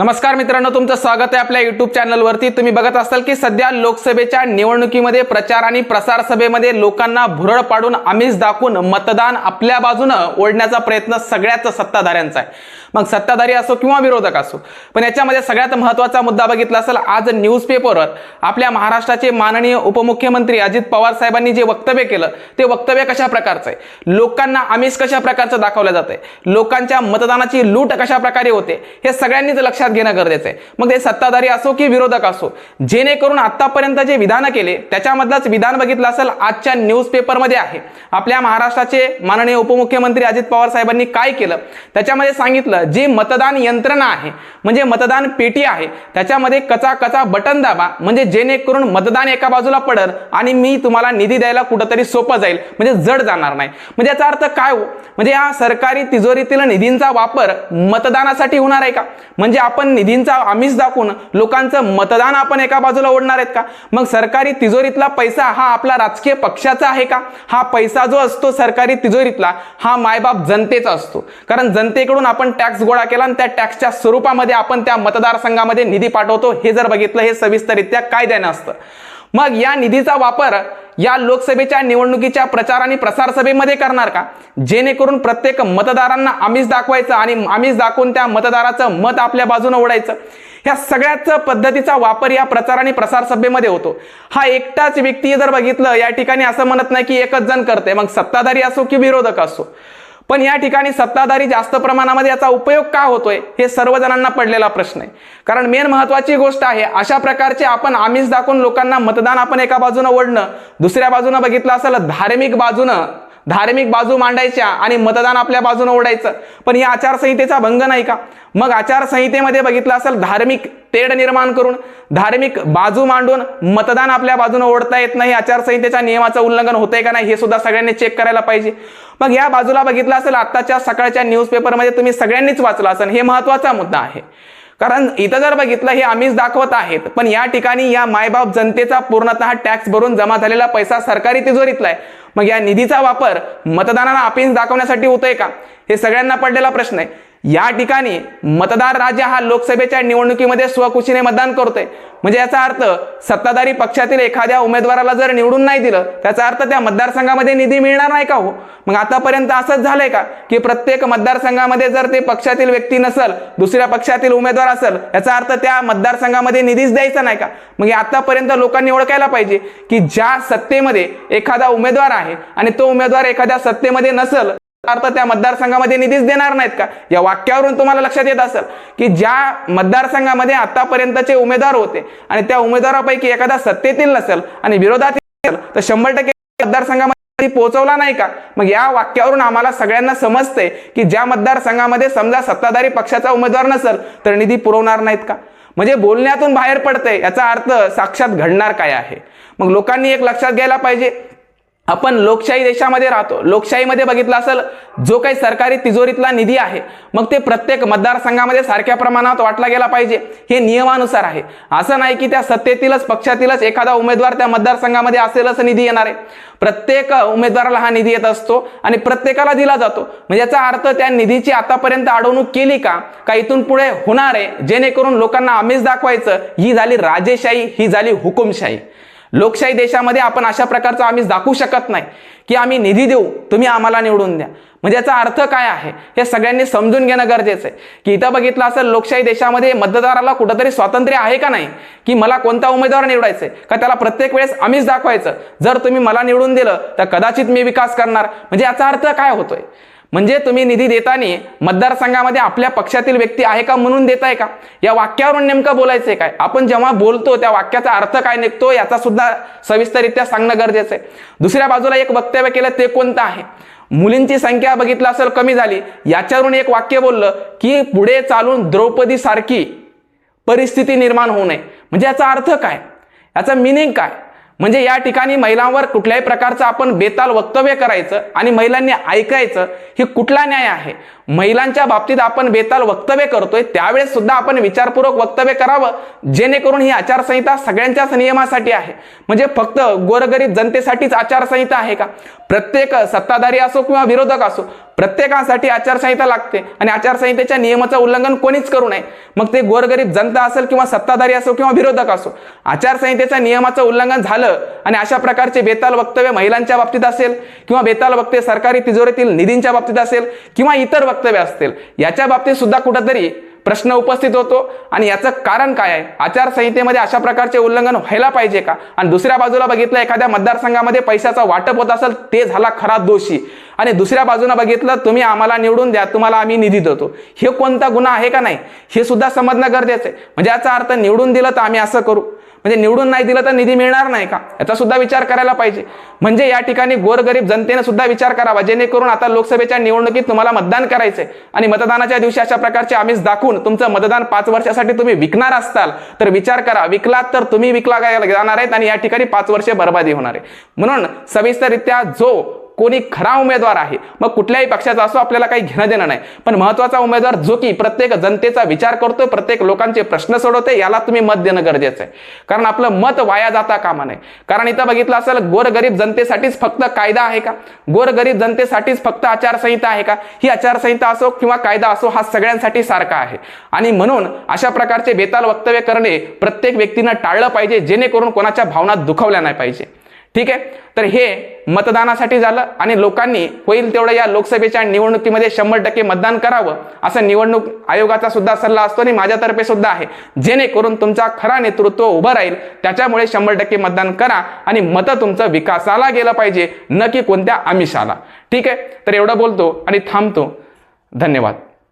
नमस्कार मित्रांनो तुमचं स्वागत आहे आपल्या युट्यूब चॅनलवरती तुम्ही बघत असाल की सध्या लोकसभेच्या निवडणुकीमध्ये प्रचार आणि प्रसार सभेमध्ये लोकांना भुरळ पाडून आमिष दाखवून मतदान आपल्या बाजूनं ओढण्याचा प्रयत्न सगळ्याच सत्ताधाऱ्यांचा आहे. मग सत्ताधारी असो किंवा विरोधक असो पण याच्यामध्ये सगळ्यात महत्त्वाचा मुद्दा बघितला असेल आज न्यूजपेपरवर आपल्या महाराष्ट्राचे माननीय उपमुख्यमंत्री अजित पवार साहेबांनी जे वक्तव्य केलं ते वक्तव्य कशा प्रकारचं आहे? लोकांना आमिष कशा प्रकारचं दाखवलं जात आहे लोकांच्या मतदानाची लूट कशा प्रकारे होते? हे सगळ्यांनीच लक्षात घेणं गरजेचं आहे. मग ते सत्ताधारी असो की विरोधक असो जेणेकरून आतापर्यंत जे विधानं केले त्याच्यामधलंच विधान बघितलं असेल आजच्या न्यूजपेपरमध्ये आहे. आपल्या महाराष्ट्राचे माननीय उपमुख्यमंत्री अजित पवार साहेबांनी काय केलं? त्याच्यामध्ये सांगितलं जी मतदान यंत्रणा आहे म्हणजे मतदान पेटी आहे त्याच्यामध्ये कचा कचा बटन दाबा म्हणजे जेणेकरून मतदान एका बाजूला पडल आणि मी तुम्हाला निधी द्यायला कुठंतरी सोपं जाईल म्हणजे जड जाणार नाही. म्हणजे याचा अर्थ काय हो? म्हणजे या सरकारी तिजोरीतील निधींचा वापर मतदानासाठी होणार आहे का? म्हणजे आपण आपण निधींचा आमिष दाखवून लोकांचं मतदान आपण एका बाजूला ओढणार आहेत का? मग सरकारी तिजोरीतला पैसा हा आपला राजकीय पक्षाचा आहे का? हा पैसा जो असतो सरकारी तिजोरीतला हा मायबाप जनतेचा असतो. कारण जनतेकडून आपण टॅक्स गोळा केला आणि त्या टॅक्सच्या स्वरूपामध्ये आपण त्या मतदारसंघामध्ये निधी पाठवतो. हे जर बघितलं हे सविस्तररित्या कायद्यानं असतं. मग या निधीचा वापर या लोकसभेच्या निवडणुकीच्या प्रचार आणि प्रसार सभेमध्ये करणार का? जेणेकरून प्रत्येक मतदारांना आमिष दाखवायचं आणि आमिष दाखवून त्या मतदाराचं मत आपल्या बाजूने ओढायचं. ह्या सगळ्याच पद्धतीचा वापर या प्रचार आणि प्रसार सभेमध्ये होतो. हा एकटाच व्यक्ती जर बघितलं या ठिकाणी असं म्हणत नाही की एकच जण करते मग सत्ताधारी असो की विरोधक असो. पण या ठिकाणी सत्ताधारी जास्त प्रमाणामध्ये याचा उपयोग का होतोय हे सर्व जणांना पडलेला प्रश्न आहे. कारण मेन महत्वाची गोष्ट आहे अशा प्रकारचे आपण आमिष दाखवून लोकांना मतदान आपण एका बाजूनं ओढणं दुसऱ्या बाजूनं बघितलं असेल धार्मिक बाजूनं धार्मिक बाजू मांडायच्या आणि मतदान आपल्या बाजूनं ओढायचं. पण या आचारसंहितेचा भंग नाही का? मग आचारसंहितेमध्ये बघितलं असेल धार्मिक तेढ निर्माण करून धार्मिक बाजू मांडून मतदान आपल्या बाजूनं ओढता येत नाही आचारसंहितेच्या नियमाचं उल्लंघन होतंय का नाही हे सुद्धा सगळ्यांनी चेक करायला पाहिजे. मग या बाजूला बघितलं असेल आत्ताच्या सकाळच्या न्यूजपेपरमध्ये तुम्ही सगळ्यांनीच वाचलं असेल. हे महत्त्वाचा मुद्दा आहे. कारण इथं जर बघितलं हे आम्हीच दाखवत आहेत. पण या ठिकाणी या मायबाप जनतेचा पूर्णतः टॅक्स भरून जमा झालेला पैसा सरकारी तिजोरीतला आहे मग या निधीचा वापर मतदानाला आपिंस दाखवण्यासाठी होतोय का? हे सगळ्यांना पडलेला प्रश्न आहे. या ठिकाणी मतदार राजा हा लोकसभेच्या निवडणुकीमध्ये स्वखुशीने मतदान करतोय. म्हणजे याचा अर्थ सत्ताधारी पक्षातील एखाद्या उमेदवाराला जर निवडून नाही दिलं त्याचा अर्थ त्या मतदारसंघामध्ये निधी मिळणार नाही का हो? मग आतापर्यंत असंच झालंय का? की प्रत्येक मतदारसंघामध्ये जर ते पक्षातील व्यक्ती नसल दुसऱ्या पक्षातील उमेदवार असेल याचा अर्थ त्या मतदारसंघामध्ये निधीच द्यायचा नाही का? मग आतापर्यंत लोकांनी ओळखायला पाहिजे की ज्या सत्तेमध्ये एखादा उमेदवार आहे आणि तो उमेदवार एखाद्या सत्तेमध्ये नसल अर्थ त्या मतदारसंघामध्ये निधीच देणार नाहीत का? या वाक्यावरून तुम्हाला लक्षात येत असेल की ज्या मतदारसंघामध्ये आतापर्यंतचे उमेदवार होते आणि त्या उमेदवारापैकी एखादा सत्तेतील नसेल आणि विरोधात असेल तर शंभर टक्के मतदारसंघामध्ये पोहोचवला नाही का? मग या वाक्यावरून आम्हाला सगळ्यांना समजते की ज्या मतदारसंघामध्ये समजा सत्ताधारी पक्षाचा उमेदवार नसेल तर निधी पुरवणार नाहीत का? म्हणजे बोलण्यातून बाहेर पडतंय याचा अर्थ साक्षात घडणार काय आहे? मग लोकांनी एक लक्षात घ्यायला पाहिजे आपण लोकशाही देशामध्ये राहतो. लोकशाहीमध्ये बघितलं असेल जो काही सरकारी तिजोरीतला निधी आहे मग ते प्रत्येक मतदारसंघामध्ये सारख्या प्रमाणात वाटला गेला पाहिजे. हे नियमानुसार आहे. असं नाही की त्या सत्तेतीलच पक्षातीलच एखादा उमेदवार त्या मतदारसंघामध्ये असेलच निधी येणार आहे. प्रत्येक उमेदवाराला हा निधी येत असतो आणि प्रत्येकाला दिला जातो. म्हणजे याचा अर्थ त्या निधीची आतापर्यंत अडवणूक केली का? का इथून पुढे होणार आहे? जेणेकरून लोकांना आमिष दाखवायचं. ही झाली राजेशाही ही झाली हुकुमशाही. लोकशाही देशामध्ये आपण अशा प्रकारचं आम्ही दाखवू शकत नाही की आम्ही निधी देऊ तुम्ही आम्हाला निवडून द्या. म्हणजे याचा अर्थ काय आहे? हे सगळ्यांनी समजून घेणं गरजेचं आहे. की इथं बघितलं असेल लोकशाही देशामध्ये मतदाराला कुठंतरी स्वातंत्र्य आहे का नाही? की मला कोणता उमेदवार निवडायचा आहे का त्याला प्रत्येक वेळेस आम्हीच दाखवायचं? जर तुम्ही मला निवडून दिलं तर कदाचित मी विकास करणार. म्हणजे याचा अर्थ काय होतोय? म्हणजे तुम्ही निधी देताना मतदारसंघामध्ये आपल्या पक्षातील व्यक्ती आहे का म्हणून देताय का? या वाक्यावरून नेमकं बोलायचंय काय? आपण जेव्हा बोलतो त्या वाक्याचा अर्थ काय निघतो याचा सुद्धा सविस्तररित्या सांगणं गरजेचं आहे. दुसऱ्या बाजूला एक वक्तव्य केलं ते कोणतं आहे? मुलींची संख्या बघितलं असेल कमी झाली. याच्यावरून एक वाक्य बोललं की पुढे चालून द्रौपदी सारखी परिस्थिती निर्माण होऊ नये. म्हणजे याचा अर्थ काय? याचा मिनिंग काय? म्हणजे या ठिकाणी महिलांवर कुठल्याही प्रकारचं आपण बेताल वक्तव्य करायचं आणि महिलांनी ऐकायचं हे कुठला न्याय आहे? महिलांच्या बाबतीत आपण बेताल वक्तव्य करतोय त्यावेळेस सुद्धा आपण विचारपूर्वक वक्तव्य करावं जेणेकरून ही आचारसंहिता सगळ्यांच्याच नियमासाठी आहे. म्हणजे फक्त गोरगरीब जनतेसाठीच आचारसंहिता आहे का? प्रत्येक सत्ताधारी असो किंवा विरोधक असो प्रत्येकासाठी आचारसंहिता लागते आणि आचारसंहितेच्या नियमाचं उल्लंघन कोणीच करू नये. मग ते गोरगरीब जनता असेल किंवा सत्ताधारी असो किंवा विरोधक असो आचारसंहितेच्या नियमाचं उल्लंघन झालं आणि अशा प्रकारचे बेताल वक्तव्य महिलांच्या बाबतीत असेल किंवा बेताल वक्तव्य सरकारी तिजोरीतील निधींच्या बाबतीत असेल किंवा इतर वक्त वक्तव्य असतील. याच्या बाबतीत सुद्धा कुठंतरी प्रश्न उपस्थित होतो. आणि याचं कारण काय आहे? आचारसंहितेमध्ये अशा प्रकारचे उल्लंघन व्हायला पाहिजे का? आणि दुसऱ्या बाजूला बघितलं एखाद्या मतदारसंघामध्ये पैशाचा वाटप होत असेल ते झाला खरा दोषी. आणि दुसऱ्या बाजूला बघितलं तुम्ही आम्हाला निवडून द्या तुम्हाला आम्ही निधी देतो. हे कोणता गुन्हा आहे का नाही? हे सुद्धा समजणं गरजेचं आहे. म्हणजे याचा अर्थ निवडून दिलं तर आम्ही असं करू. म्हणजे निवडून नाही दिलं तर निधी मिळणार नाही का? याचा सुद्धा विचार करायला पाहिजे. म्हणजे या ठिकाणी गोरगरीब जनतेने सुद्धा विचार करावा. जेणेकरून आता लोकसभेच्या निवडणुकीत तुम्हाला मतदान करायचंय. आणि मतदानाच्या दिवशी अशा प्रकारचे आमिष दाखवून तुमचं मतदान पाच वर्षासाठी तुम्ही विकणार असताल तर विचार करा. विकलात तर तुम्ही विकला जाणार आहेत आणि या ठिकाणी पाच वर्षे बर्बादी होणार आहे. म्हणून सविस्तररित्या जो कोणी खरा उमेदवार आहे मग कुठल्याही पक्षाचा असो आपल्याला काही घेणं देणं नाही. पण महत्त्वाचा उमेदवार जो की प्रत्येक जनतेचा विचार करतोय प्रत्येक लोकांचे प्रश्न सोडवते याला तुम्ही मत देणं गरजेचं आहे. कारण आपलं मत वाया जाता कामा नये. कारण इथं बघितलं असेल गोरगरीब जनतेसाठीच फक्त कायदा आहे का? गोरगरीब जनतेसाठीच फक्त आचारसंहिता आहे का? ही आचारसंहिता असो किंवा कायदा असो हा सगळ्यांसाठी सारखा आहे. आणि म्हणून अशा प्रकारचे बेताल वक्तव्य करणे प्रत्येक व्यक्तीनं टाळलं पाहिजे जेणेकरून कोणाच्या भावना दुखवल्या नाही पाहिजे. ठीक आहे? तर हे मतदानासाठी झालं आणि लोकांनी होईल तेवढं या लोकसभेच्या निवडणुकीमध्ये शंभर टक्के मतदान करावं असं निवडणूक आयोगाचा सुद्धा सल्ला असतो आणि माझ्यातर्फे सुद्धा आहे. जेणेकरून तुमचा खरा नेतृत्व उभं राहील. त्याच्यामुळे शंभर टक्के मतदान करा आणि मतं तुमचं विकासाला गेलं पाहिजे न की कोणत्या आमिषाला. ठीक आहे? तर एवढं बोलतो आणि थांबतो. धन्यवाद.